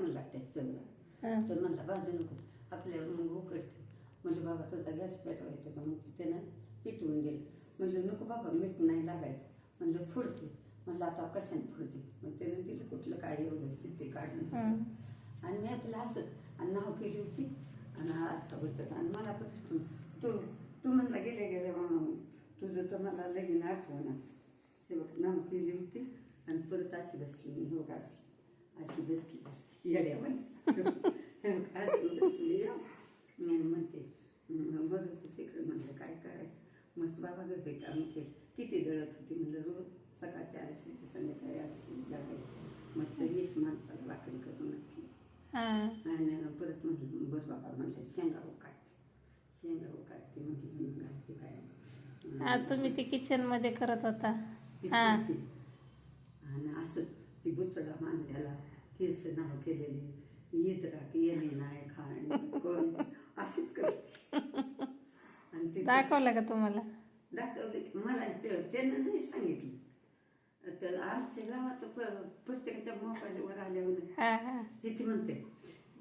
चांगलं लागतात चवला हा. तर म्हणला बाजू नको. आपल्याला मग उकडते म्हणजे बाबा तुझा गॅस पेटवायचा का मग त्यानं पिटवून दिलं म्हणलं नको बाबा मीठ नाही लागायचं. म्हणलं फुडते. म्हणलं आता कशाने फुडते? मग त्यानं दिलं कुठलं काय एवढं सिद्धी काढून. आणि मी आपलं असं आणि नाव केली होती. आणि हा असं होतं. आणि मला पण तू तू म्हणला गेले गेले म्हणून तुझं तर मला लगीन आठवणच ते बघ नाव केली होती. आणि परत अशी बसली मी हो अशी बसली. येड्यावानी मी म्हणते मदत तिकडे म्हणलं काय करायचं? मस्त बाबा घरी काम केलं किती दळत होती म्हणलं रोज सकाळची आरशी की संध्याकाळी आरशी लागायची मस्त वीस माणसाला भाकरी करून घातली हा. आणि परत म्हणलं बरं बाबा म्हणलं शेंगा काढते शेंगा काढते म्हटलं मी घालते बाहेर. तुम्ही ते किचनमध्ये करत होता. ती हा. आणि असं ती बुचडा मांडलेला. केस नाव केलेली. येत राख येणे नाही खाय कोण अशीच करते आणि ते दाखवलं का तुम्हाला? दाखवलं मला ते- त्यानं नाही सांगितलं. तर आमच्या गावात प- प्रत्येकाच्या मोबाईलवर आल्यावर हा हा. तिथे म्हणते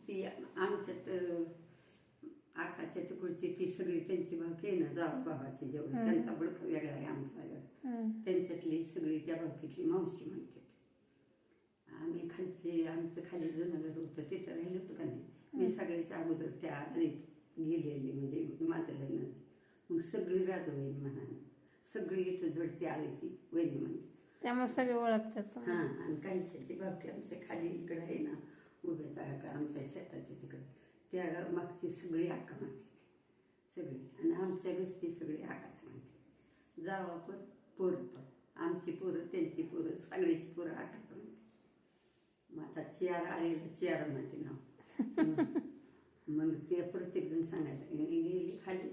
ती आमच्यात आकाच्या तुकडची ती सगळी त्यांची भावकी आहे ना जाव भावाची जेवढी. त्यांचा बडक वेगळा आहे आमचा. वेगळा. त्यांच्यातली सगळी त्या भावकीतली मावशी म्हणते. आम्ही खालचे आमचं खाली जुनं घर होतं तिथं राहिलं होतं का नाही? मी सगळ्याच्या अगोदर त्या आळीत गेलेली म्हणजे माझं लग्न. मग सगळी राजू वहिनी म्हणा सगळी इथं झडती आळीची वहिनी म्हणते त्यामुळे सगळे ओळखतात हा आणि काहीशाची भावकी आमच्या खाली इकडे आहे ना उभ्या जागा आमच्या शेताच्या तिकडे. त्या मागची सगळी आका म्हणते सगळी. आणि आमच्या घरची सगळी आकाच म्हणते. जावा पण पोरं पण. आमची पोरं त्यांची पोरं सगळ्याची चियार आलेलं चियार म्हणते नाव मग- ते प्रत्येक जण सांगायला मी गेली खाली.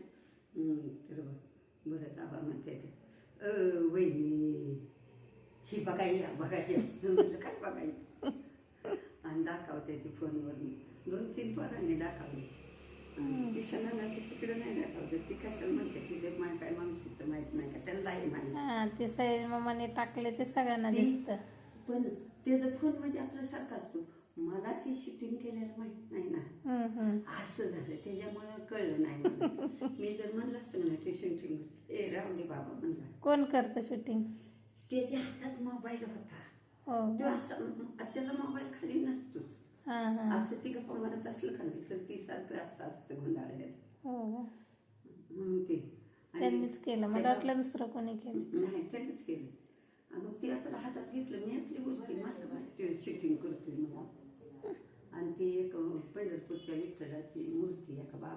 तर बरं बाबा म्हणते ते. अ वहिनी ही बघायला बघायला. म्हटलं काय बघायला? आणि दाखवते ती फोनवर दोन तीन पोरांनी दाखवली. ती सणाची तिकडे नाही दाखवते. ती कशाला म्हणते की ते काय मावशीचं माहीत नाही का? माहीत. हा ते सैल मामाने टाकले ते सगळ्यांना दिसत. पण त्याचा फोन म्हणजे आपल्यासारखा असतो. मला ती शूटिंग केलेलं माहीत नाही ना. असं झालं. त्याच्यामुळं कळलं नाही. मी जर म्हणलं असतं ना ते शूटिंग ए दे बाबा म्हणला. कोण करतं शूटिंग त्याच्या हातात मोबाईल होता. हो. तो असं त्याचा मोबाईल खाली नसतोच. असं ती गप्पा म्हणत असलं का नाही तर ती सारखं असं असतं गुंडाळलेलं. हो. म्हणून ते. त्यांनीच केलं. मला वाटलं दुसरं कोणी केलं. नाही त्यांनीच केलं. आणि मग ते आपल्या हातात घेतलं मी आपली बोलते माझ्या काय ते शूटिंग करतोय मला आणि ती एक पंढरपूरच्या विठ्ठलाची मूर्ती एका बा